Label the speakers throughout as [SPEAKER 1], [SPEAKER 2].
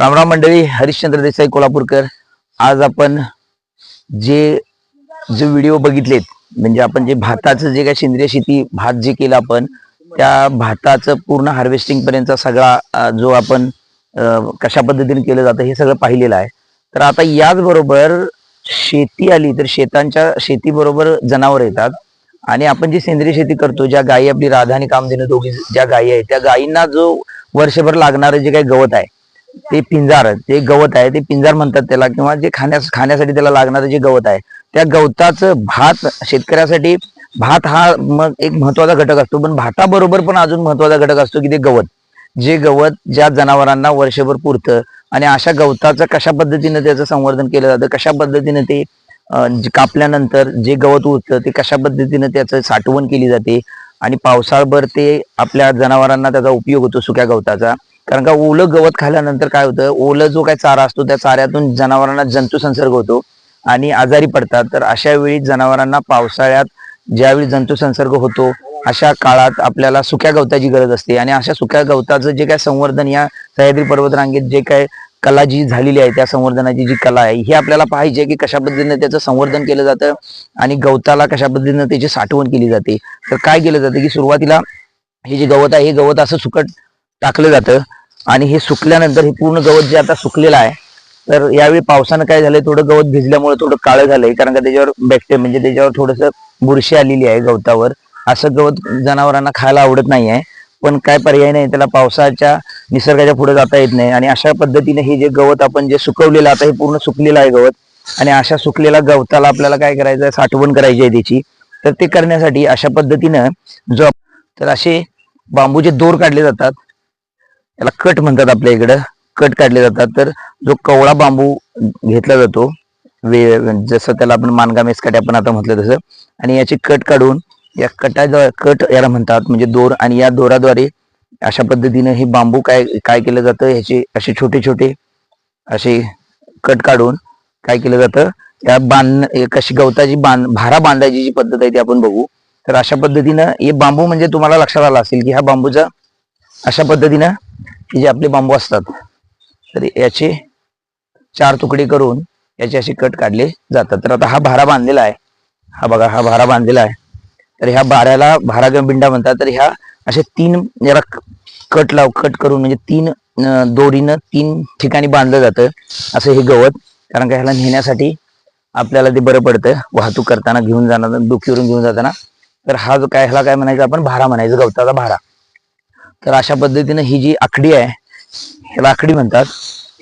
[SPEAKER 1] रामराम मंडळी हरिश्चंद्र देसाई कोल्हापूरकर. आज आपण जे जे व्हिडिओ बघितलेत म्हणजे आपण जे भाताचं जे काय सेंद्रिय शेती भात जे केलं आपण त्या भाताचं पूर्ण हार्वेस्टिंग पर्यंतचा सगळा जो आपण कशा पद्धतीने केलं जातं हे सगळं पाहिलेलं आहे. तर आता याचबरोबर शेती आली तर शेतांच्या शेतीबरोबर जनावर येतात. आणि आपण जी सेंद्रिय शेती करतो ज्या गायी आपली राधा आणि कामधेनू दोघी ज्या गायी आहेत त्या गायींना जो वर्षभर लागणारं जे काही गवत आहे ते पिंजार ते गवत आहे ते पिंजार म्हणतात त्याला किंवा जे खाण्यास खाण्यासाठी त्याला लागणारं जे गवत आहे त्या गवताचं भात शेतकऱ्यासाठी भात हा मग एक महत्त्वाचा घटक असतो पण भाताबरोबर पण अजून महत्त्वाचा घटक असतो की ते गवत. जे गवत ज्या जनावरांना वर्षभर पुरतं आणि अशा गवताचं कशा पद्धतीनं त्याचं संवर्धन केलं जातं कशा पद्धतीनं ते कापल्यानंतर जे गवत उरतं ते कशा पद्धतीनं त्याचं साठवण केली जाते आणि पावसाळभर ते आपल्या जनावरांना त्याचा उपयोग होतो सुक्या गवताचा. कारण का ओलं गवत खाल्ल्यानंतर काय होतं ओलं जो काय चारा असतो त्या चाऱ्यातून जनावरांना जंतू संसर्ग होतो आणि आजारी पडतात. तर अशा वेळी जनावरांना पावसाळ्यात ज्यावेळी जंतू संसर्ग होतो अशा काळात आपल्याला सुक्या गवताची गरज असते. आणि अशा सुक्या गवताचं जे काय संवर्धन या सह्याद्री पर्वतरांगेत जे काय कला जी झालेली आहे त्या संवर्धनाची जी कला आहे ही आपल्याला पाहिजे की कशा पद्धतीने त्याचं संवर्धन केलं जातं आणि गवताला कशा पद्धतीनं त्याची साठवण केली जाते. तर काय केलं जातं की सुरुवातीला हे जे गवत आहे हे गवत असं सुकट टाकलं जातं. आणि हे सुकल्यानंतर हे पूर्ण गवत जे आता सुकलेलं आहे तर यावेळी पावसानं काय झालंय थोडं गवत भिजल्यामुळे थोडं काळं झालंय कारण का त्याच्यावर बॅक्टेरिया म्हणजे त्याच्यावर थोडस बुरशी आलेली आहे गवतावर. असं गवत जनावरांना खायला आवडत नाही आहे पण काय पर्याय नाही त्याला पावसाच्या निसर्गाच्या पुढे जाता येत नाही. आणि अशा पद्धतीने हे जे गवत आपण जे सुकवलेलं आता हे पूर्ण सुकलेलं आहे गवत. आणि अशा सुकलेल्या गवताला आपल्याला काय करायचं आहे साठवण करायची आहे त्याची. तर ते करण्यासाठी अशा पद्धतीनं जो तर असे बांबूचे दोर काढले जातात. याला कट म्हणतात आपल्या इकडं. कट काढले जातात. तर जो कवळा बांबू घेतला जातो वे जसं त्याला आपण मानगा मेसकाटे आपण आता म्हटलं तसं आणि याचे कट काढून या कटा कट याला म्हणतात म्हणजे दोर आणि या दोराद्वारे अशा पद्धतीने हे बांबू काय काय केलं जातं ह्याचे असे छोटे छोटे असे कट काढून काय केलं जातं या बांध कशी गवताची बांध भारा बांधायची जी पद्धत आहे ती आपण बघू. तर अशा पद्धतीनं हे बांबू म्हणजे तुम्हाला लक्षात आला असेल की हा बांबूचा अशा पद्धतीनं हे जे आपले बांबू असतात तर याचे चार तुकडे करून याचे असे कट काढले जातात. तर आता हा भारा बांधलेला आहे. हा बघा हा भारा बांधलेला आहे. तर ह्या भाऱ्याला भारा किंवा बिंडा म्हणतात. तर ह्या असे तीन याला कट लाव कट करून म्हणजे तीन दोरीनं तीन ठिकाणी बांधलं जातं. असं हे गवत कारण का ह्याला नेण्यासाठी आपल्याला ते बरं पडतं. वाहतूक करताना घेऊन जाणार डोकीवरून घेऊन जाताना. तर हा जो काय ह्याला काय म्हणायचं? आपण भारा म्हणायचं. गवताचा भारा. तर अशा पद्धतीनं ही जी आकडी आहे ह्याला आकडी म्हणतात.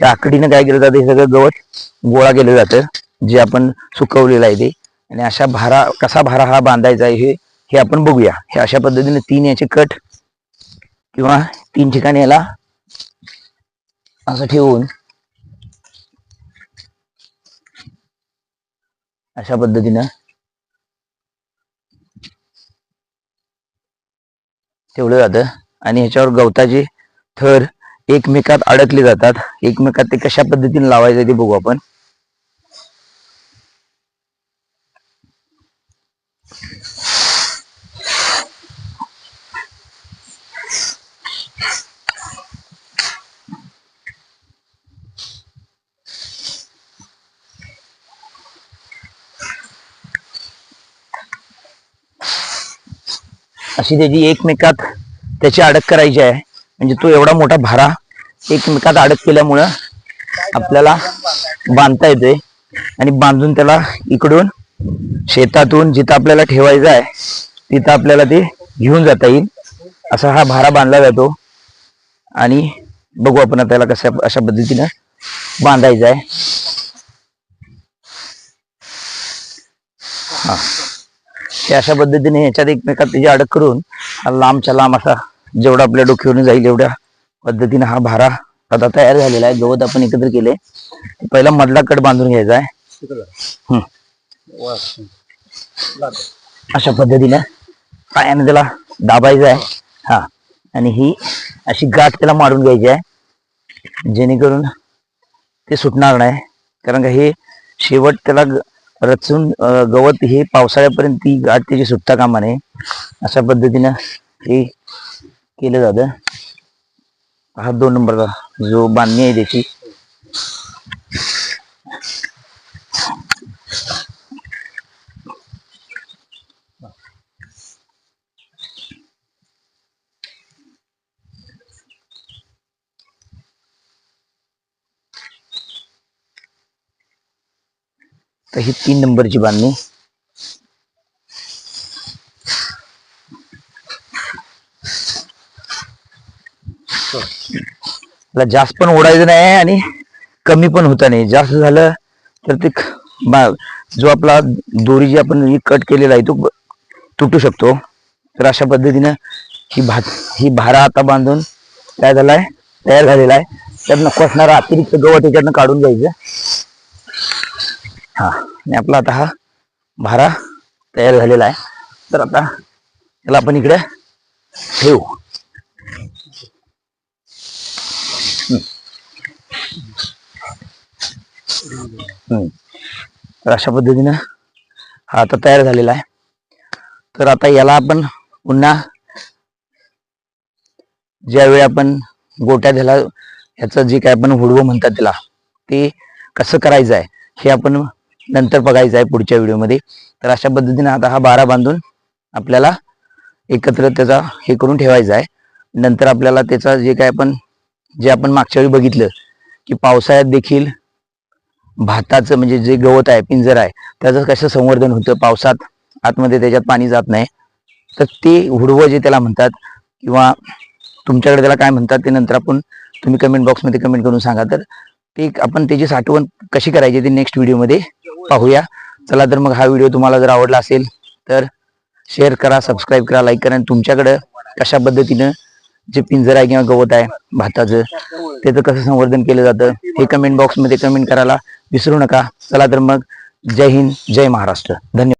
[SPEAKER 1] या आकडीनं काय केलं जातं हे सगळं गवत गोळा केलं जातं जे आपण सुकवलेलं आहे ते. आणि अशा भारा कसा भारा हा बांधायचा आहे हे हे आपण बघूया. हे अशा पद्धतीने तीन याचे कट किंवा तीन ठिकाणी याला असं ठेवून अशा पद्धतीनं ठेवलं जातं. आणि ह्याच्यावर गवताचे थर एकमेकात अडकले जातात. एकमेकात ते कशा पद्धतीने लावायचं ते बघू आपण. अशी त्याची एकमेकात त्याची अडक करायची आहे. म्हणजे तो एवढा मोठा भारा एकमेकात अडक केल्यामुळं आपल्याला बांधता येते आणि बांधून त्याला इकडून शेतातून जिथं आपल्याला ठेवायचं आहे तिथं आपल्याला ते घेऊन जाता येईल. असा हा भारा बांधला जातो. आणि बघू आपण त्याला कशा अशा पद्धतीनं बांधायचा आहे. हा. ते अशा पद्धतीने ह्याच्यात एकमेकात त्याची अडक करून हा लांबच्या लांब असा जेवढा आपल्या डोक्यावरून जाईल एवढ्या पद्धतीने हा भारा आता तयार झालेला आहे. गवत आपण एकत्र केले पहिला मधला कट बांधून घ्यायचा आहे. हम्म. अशा पद्धतीने पायाने त्याला दाबायचा आहे. हा. आणि ही अशी गाठ त्याला मारून घ्यायची आहे. जेणेकरून ते सुटणार नाही. कारण का हे शेवट त्याला रचून गवत हे पावसाळ्यापर्यंत ती गाठ त्याची सुटता कामा नये. अशा पद्धतीनं हे केलं जातं. हा दोन नंबरचा जो बांधणी आहे त्याची. तर ही तीन नंबरची बांधणी. त्याला जास्त पण ओढायचं नाही आणि कमी पण होता नाही. जास्त झालं तर ते जो आपला दोरी जी आपण कट केलेला आहे तो तुटू शकतो. तर अशा पद्धतीनं ही भात ही भारा आता बांधून काय झालाय तयार झालेला आहे. त्यातनं नको असणारा अतिरिक्त गवत त्याच्यातनं काढून जायचं हा आणि आपला आता हा भारा तयार झालेला आहे. तर आता त्याला आपण इकडे ठेवू. तर अशा पद्धतीनं हा आता तयार झालेला आहे. तर आता याला आपण पुन्हा ज्यावेळी आपण गोट्या त्याला ह्याचं जे काय आपण हुडवं म्हणतात त्याला ते कसं करायचं आहे हे आपण नंतर बघायचं आहे पुढच्या व्हिडिओमध्ये. तर अशा पद्धतीने आता हा बारा बांधून आपल्याला एकत्र त्याचा हे करून ठेवायचा आहे. नंतर आपल्याला त्याचा जे काय आपण जे आपण मागच्या वेळी बघितलं की पावसाळ्यात देखील भाताचं म्हणजे जे गवत आहे पिंजर आहे त्याचं कसं संवर्धन होतं? पावसात आतमध्ये त्याच्यात पाणी जात नाही. तर ते हुडवं जे त्याला म्हणतात किंवा तुमच्याकडे त्याला काय म्हणतात ते नंतर आपण तुम्ही कमेंट बॉक्समध्ये कमेंट करून सांगा. तर ते आपण त्याची साठवण कशी करायची ते नेक्स्ट व्हिडिओमध्ये पाहूया. चला तर मग हा व्हिडिओ तुम्हाला जर आवडला असेल तर शेअर करा सबस्क्राईब करा लाईक करा. आणि तुमच्याकडं कशा पद्धतीनं जे पिंजर आहे किंवा गवत आहे भाताचं त्याचं कसं संवर्धन केलं जातं हे कमेंट बॉक्समध्ये कमेंट करायला विसरू नका. चला तर मग जय हिंद जय महाराष्ट्र. धन्यवाद.